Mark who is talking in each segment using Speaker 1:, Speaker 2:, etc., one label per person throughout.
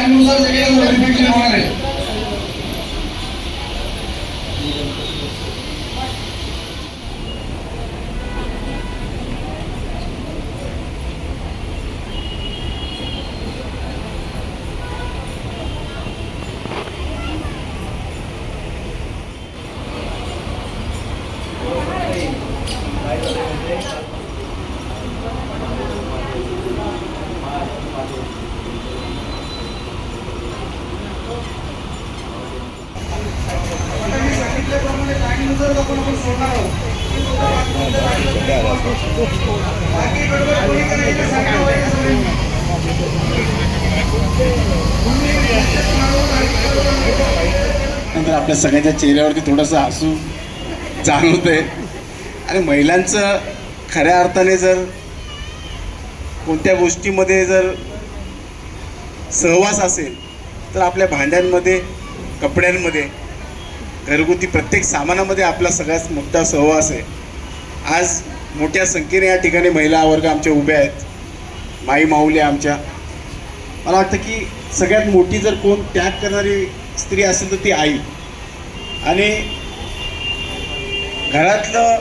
Speaker 1: त्यानुसार सगळे व्हेरिफिकेशन होणार आहे सांगितल्याप्रमाणे टाईमनुसार आपण आपण सोडणार आहोत बाकी गडबड कोणी करायची सांगा वगैरे सगळी.
Speaker 2: नंतर आपल्या सगळ्यांच्या चेहऱ्यावरती थोडंसं हसू जाणवत आहे. आणि महिलांचं खऱ्या अर्थाने जर कोणत्या गोष्टीमध्ये जर सहवास असेल तर आपल्या भांड्यांमध्ये कपड्यांमध्ये घरगुती प्रत्येक सामानामध्ये आपला सगळ्यात मोठा सहवास आहे. आज मोठ्या संख्येने या ठिकाणी महिला वर्ग आमच्या उभ्या आहेत. माई माऊली आमच्या. मला वाटतं की सगळ्यात मोठी जर कोण त्याग करणारी स्त्री असेल तर ती आई. आणि घरातलं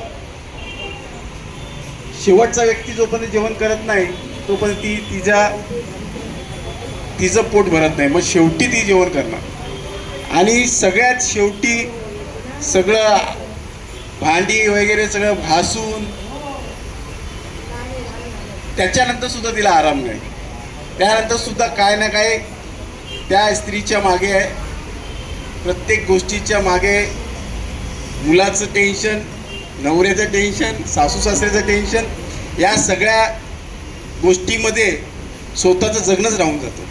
Speaker 2: शेवटचा व्यक्ती जोपर्यंत जेवण करत नाही तोपर्यंत ती तिच्या तिचं पोट भरत नाही. मग शेवटी ती जेवण करणार. आणि सगळ्यात शेवटी सगळं भांडी वगैरे सगळं घासून त्याच्यानंतर सुद्धा तिला आराम नाही त्यानंतर सुद्धा काय ना काय त्या स्त्रीच्या मागे प्रत्येक गोष्टीच्या मागे मुलाचं टेन्शन नवऱ्याचं टेन्शन सासू सासऱ्याचं टेन्शन या सगळ्या गोष्टीमध्ये स्वतःचं जगणंच राहून जातं.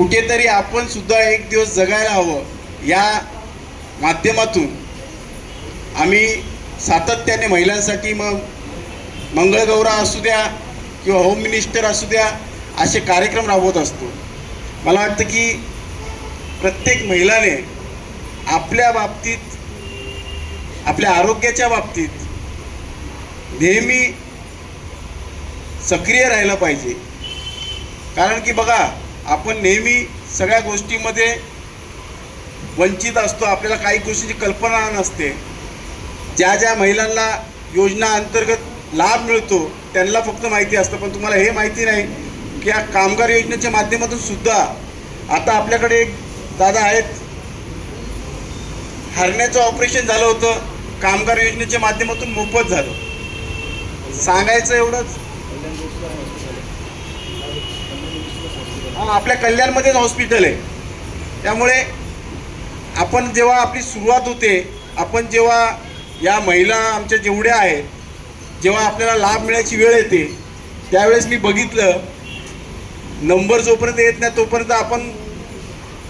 Speaker 2: कुठेतरी आपण सुद्धा एक दिवस जगायला हवं. या माध्यमातून आम्ही सातत्याने महिलांसाठी मग मंगळगौरा असू द्या किंवा होम मिनिस्टर असू द्या असे कार्यक्रम राबवत असतो. मला वाटतं की प्रत्येक महिलाने आपल्या बाबतीत आपल्या आरोग्याच्या बाबतीत नेहमी सक्रिय राहिलं पाहिजे. कारण की बघा आपण नेहमी सगळ्या गोष्टीमध्ये वंचित असतो. आपल्याला काही गोष्टीची कल्पना नसते. ज्या ज्या महिलांना योजना अंतर्गत लाभ मिळतो त्यांना फक्त माहिती असतं. पण तुम्हाला हे माहिती नाही की या कामगार योजनेच्या माध्यमातून सुद्धा आता आपल्याकडे एक दादा आहेत. हरण्याचं ऑपरेशन झालं होतं. कामगार योजनेच्या माध्यमातून मोफत झालं. सांगायचं एवढंच. आपल्या कल्याणमध्येच हॉस्पिटल आहे. त्यामुळे आपण जेव्हा आपली सुरुवात होते आपण जेव्हा या महिला आमच्या जेवढ्या आहेत जेव्हा आपल्याला लाभ मिळायची वेळ येते त्यावेळेस मी बघितलं नंबर जोपर्यंत येत नाही तोपर्यंत आपण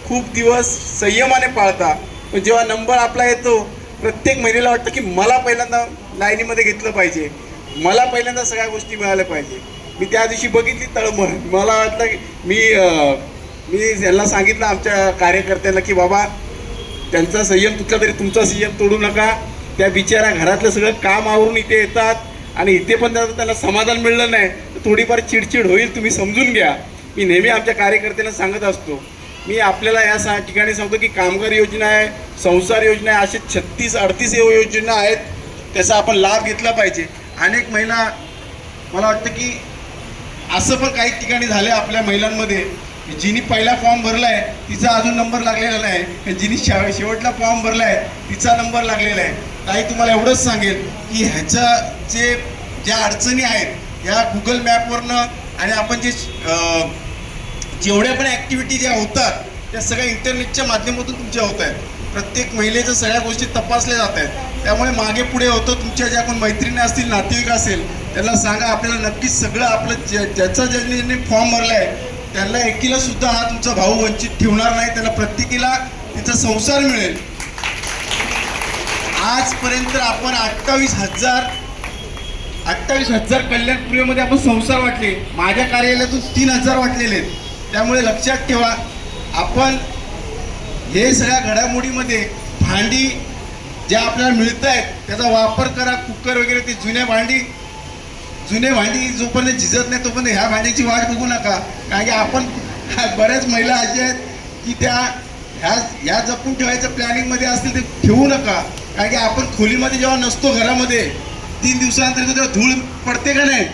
Speaker 2: खूप दिवस संयमाने पाळता. पण जेव्हा नंबर आपला येतो प्रत्येक महिलेला वाटतं की मला पहिल्यांदा लाईनीमध्ये घेतलं पाहिजे. मला पहिल्यांदा सगळ्या गोष्टी मिळाल्या पाहिजे. मी त्या दिवशी बघितली तळमळ. मला वाटलं की मी मी यांना सांगितलं आमच्या कार्यकर्त्यांना की बाबा त्यांचा संयम तुटला तरी तुमचा संयम तोडू नका. त्या बिचारा घरातलं सगळं काम आवरून इथे येतात आणि इथे पण त्यांना त्यांना समाधान मिळलं नाही. तर थोडीफार चिडचिड होईल तुम्ही समजून घ्या. मी नेहमी आमच्या कार्यकर्त्यांना सांगत असतो. मी आपल्याला या सा ठिकाणी सांगतो की कामगार योजना आहे संसार योजना आहे असे छत्तीस अडतीस योजना आहेत. त्याचा आपण लाभ घेतला पाहिजे. अनेक महिला मला वाटतं की असं पण काही ठिकाणी झालं आपल्या महिलांमध्ये जिनी पहिला फॉर्म भरला आहे तिचा अजून नंबर लागलेला नाही. जिनी शा- शेवटला फॉर्म भरला आहे तिचा नंबर लागलेला आहे. ताई तुम्हाला एवढंच सांगेल की ह्याच्या जे ज्या अडचणी आहेत या गुगल मॅपवरनं आणि आपण जे जेवढ्या पण ॲक्टिव्हिटी ज्या होतात त्या सगळ्या इंटरनेटच्या माध्यमातून तुमच्या होत आहेत. प्रत्येक महिलेच्या सगळ्या गोष्टी तपासल्या जात आहेत. त्यामुळे मागे पुढे होतं तुमच्या ज्या कोण मैत्रिणी असतील नातेवाईक असेल त्यांना सांगा आपल्याला नक्कीच सगळं आपलं ज्या ज्याचा ज्यांनी फॉर्म भरला आहे त्यांना एकीला सुद्धा हा तुमचा भाऊ वंचित ठेवणार नाही त्यांना प्रत्येकीला तिचा संसार मिळेल. आजपर्यंत आपण अठ्ठावीस हजार अठ्ठावीस हजार कल्याणपुरीमध्ये आपण संसार वाटले. माझ्या कार्यालयातून तीन हजार वाटलेले आहेत. त्यामुळे लक्षात ठेवा आपण हे सगळ्या घडामोडीमध्ये भांडी ज्या आपल्याला मिळत आहेत त्याचा वापर करा कुकर वगैरे ते जुन्या भांडी. जुने भांडी जोपर्यंत झिजत नाही तोपर्यंत ह्या भांड्याची वाट बघू नका. कारण की आपण बऱ्याच महिला अशा आहेत की त्या ह्या ह्या जपून ठेवायचं प्लॅनिंगमध्ये असतील ते ठेवू नका. कारण की आपण खोलीमध्ये जेव्हा नसतो घरामध्ये तीन दिवसानंतर तेव्हा धूळ पडते का नाही?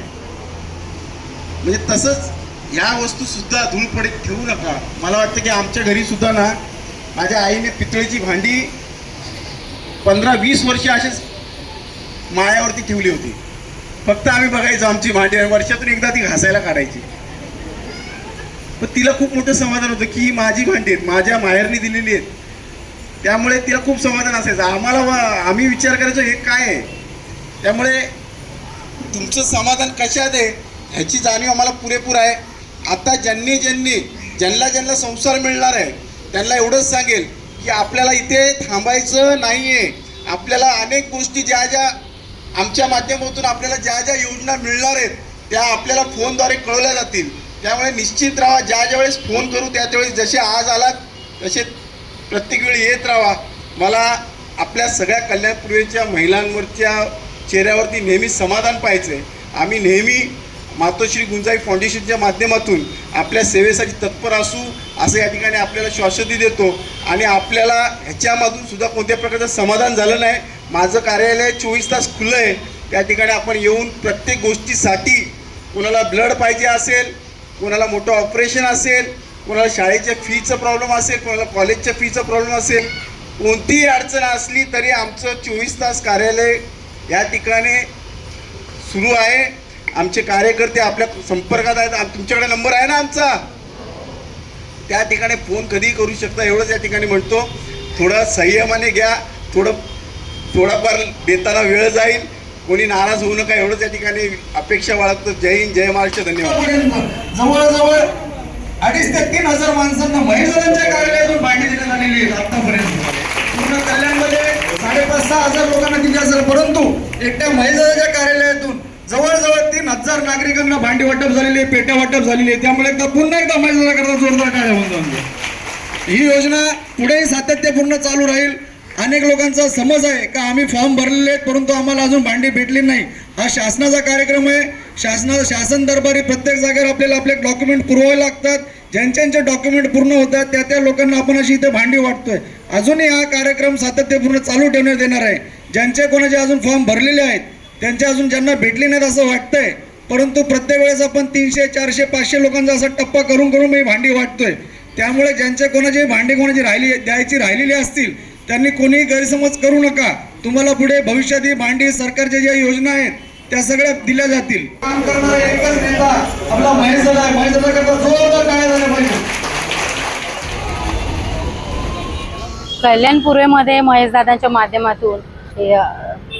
Speaker 2: म्हणजे तसंच ह्या वस्तूसुद्धा धूळ पडत ठेवू नका. मला वाटतं की आमच्या घरीसुद्धा ना माझ्या आईने पितळेची भांडी पंधरा वीस वर्षे असेच माळ्यावरती ठेवली होती. फक्त आम्ही बघायचो आमची भांडी वर्षातून एकदा ती घासायला काढायची. पण तिला खूप मोठं समाधान होतं की ही माझी भांडी आहेत माझ्या माहेरनी दिलेली आहेत. त्यामुळे तिला खूप समाधान असायचं. आम्हाला आम्ही विचार करायचो हे काय आहे? त्यामुळे तुमचं समाधान कशात आहे? ह्याची जाणीव आम्हाला पुरेपूर आहे. आता ज्यांनी ज्यांनी ज्यांना ज्यांना संसार मिळणार आहे त्यांना एवढंच सांगेल की आपल्याला इथे थांबायचं नाही आहे आपल्याला अनेक गोष्टी ज्या ज्या आमच्या माध्यमातून आपल्याला ज्या ज्या योजना मिळणार आहेत त्या आपल्याला फोनद्वारे कळवल्या जातील. त्यामुळे निश्चित राहा ज्या ज्या वेळेस फोन करू त्या त्यावेळेस जसे आज आलात तसे प्रत्येक वेळी येत राहा. मला आपल्या सगळ्या कल्याणपूर्वीच्या महिलांवरच्या चेहऱ्यावरती नेहमी समाधान पाहायचं आहे आम्ही नेहमी मातोश्री गुंजाई फाउंडेशनच्या माध्यमातून आपल्या सेवेसाठी तत्पर असू असं या ठिकाणी आपल्याला श्वासती देतो. आणि आपल्याला ह्याच्यामधून सुद्धा कोणत्या प्रकारचं समाधान झालं नाही. माझं कार्यालय चोवीस तास खुलं आहे. त्या ठिकाणी आपण येऊन प्रत्येक गोष्टीसाठी कोणाला ब्लड पाहिजे असेल कोणाला मोठं ऑपरेशन असेल कोणाला शाळेच्या फीचं प्रॉब्लेम असेल कोणाला कॉलेजच्या फीचा प्रॉब्लेम असेल कोणतीही अडचण असली तरी आमचं चोवीस तास कार्यालय या ठिकाणी सुरू आहे. आमचे कार्यकर्ते आपल्या संपर्कात आहेत. आम- तुमच्याकडे नंबर आहे ना आमचा? त्या ठिकाणी फोन कधीही करू शकता एवढंच या ठिकाणी म्हणतो. थोडं संयमाने घ्या थोडं थोडाफार देताना वेळ जाईल. कोणी नाराज होऊ नका एवढंच या ठिकाणी अपेक्षा बाळगतो. जय हिंद जय महाराष्ट्र धन्यवाद.
Speaker 1: जवळजवळ अडीच ते तीन हजार माणसांना महिलांच्या कार्यालयातून भांडी देण्यात आलेली आहे आतापर्यंत. पूर्ण कल्याणमध्ये साडेपाच सहा हजार लोकांना दिली असेल परंतु एकट्या महिलांच्या हजार नागरिकांना भांडी वाटप झालेली आहे पेट्या वाटप झालेली आहे. त्यामुळे एकदा पुन्हा एकदा महिला करता जोरदार काय म्हणतो ही योजना पुढेही सातत्यपूर्ण चालू राहील. अनेक लोकांचा समज आहे का आम्ही फॉर्म भरलेले आहेत परंतु आम्हाला अजून भांडी भेटली नाही. हा शासनाचा कार्यक्रम आहे. शासना शासन दरबारी प्रत्येक जागेवर आपल्याला आपले डॉक्युमेंट पुरवावे लागतात. ज्यांच्यांचे डॉक्युमेंट पूर्ण होतात त्या त्या लोकांना आपण अशी इथे भांडी वाटतोय. अजूनही हा कार्यक्रम सातत्यपूर्ण चालू ठेवण्यात येणार आहे. ज्यांचे कोणाचे अजून फॉर्म भरलेले आहेत त्यांचे अजून ज्यांना भेटले नाहीत असं वाटतंय परंतु प्रत्येक वेळेस आपण तीनशे चारशे पाचशे लोकांचा असा टप्पा करून करून मी भांडी वाटतोय. त्यामुळे ज्यांचे कोणाची भांडी कोणाची राहिली द्यायची राहिलेली असतील त्यांनी कोणीही गैरसमज करू नका. तुम्हाला पुढे भविष्यात ही भांडी सरकारच्या ज्या योजना आहेत त्या सगळ्या दिल्या जातील. काम करणारा एकच नेता आपला महेश दादा आहे. महेश दादा करता जोरदार टाळ्या झाल्या पाहिजे
Speaker 3: कल्याण पूर्वेमध्ये महेशदादांच्या माध्यमातून हे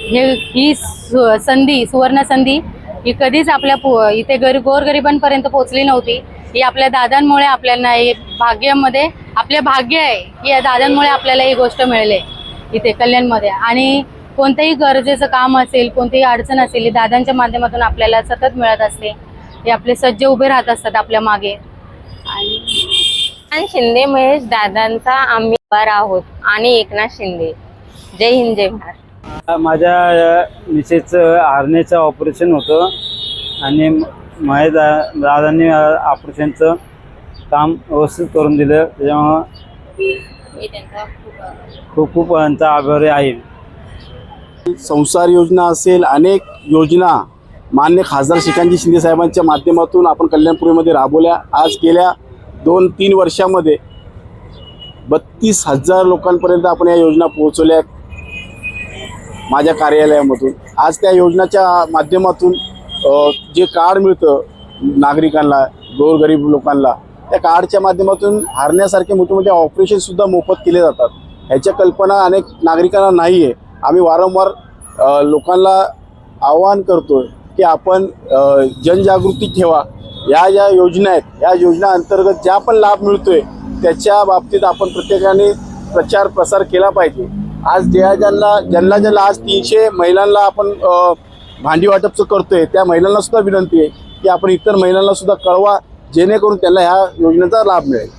Speaker 3: हे ही सु- संधी सुवर्ण संधी ही कधीच आपल्या पो इथे गरी गोरगरिबांपर्यंत पोहोचली नव्हती. ही आपल्या दादांमुळे आपल्याला हे भाग्यामध्ये आपले भाग्य आहे की या दादांमुळे आपल्याला ही गोष्ट मिळाली इथे कल्याणमध्ये. आणि कोणतंही गरजेचं काम असेल कोणतीही अडचण असेल ही दादांच्या माध्यमातून आपल्याला सतत मिळत असते. हे आपले सज्ज उभे राहत असतात आपल्या मागे. आणि
Speaker 4: आणि शिंदे महेश दादांचा आम्ही उभार आहोत. आणि एकनाथ शिंदे. जय हिंद जय महाराष्ट्र.
Speaker 5: माझ्या मिसेसचं हार्नेचं ऑपरेशन होतं. आणि महेश दा दादांनी ऑपरेशनचं काम व्यवस्थित करून दिलं. त्याच्यामुळं
Speaker 4: खूप
Speaker 5: खूप त्यांचा आभारी आहे.
Speaker 2: संसार योजना असेल अनेक योजना मान्य खासदार श्रीकांतजी शिंदे साहेबांच्या माध्यमातून आपण कल्याणपुरीमध्ये राबवल्या. आज गेल्या दोन तीन वर्षामध्ये बत्तीस हजार लोकांपर्यंत आपण या योजना पोहोचवल्या माझ्या कार्यालयामधून. आज त्या योजनाच्या माध्यमातून जे कार्ड मिळतं नागरिकांना गोरगरीब लोकांना त्या कार्डच्या माध्यमातून हारण्यासारखे मोठे मोठे ऑपरेशनसुद्धा मोफत केले जातात. ह्याच्या कल्पना अनेक नागरिकांना नाही आहे आम्ही वारंवार लोकांना आवाहन करतो की आपण जनजागृती ठेवा. या ज्या योजना आहेत या योजना अंतर्गत ज्या पण लाभ मिळतोय त्याच्या बाबतीत आपण प्रत्येकाने प्रचार प्रसार केला पाहिजे. आज ज्या ज्यांना ज्यांना ज्यांना आज तीनशे महिलांना आपण भांडी वाटपचं करतोय त्या महिलांना सुद्धा विनंती आहे की आपण इतर महिलांना सुद्धा कळवा जेणेकरून त्यांना ह्या योजनेचा लाभ मिळेल.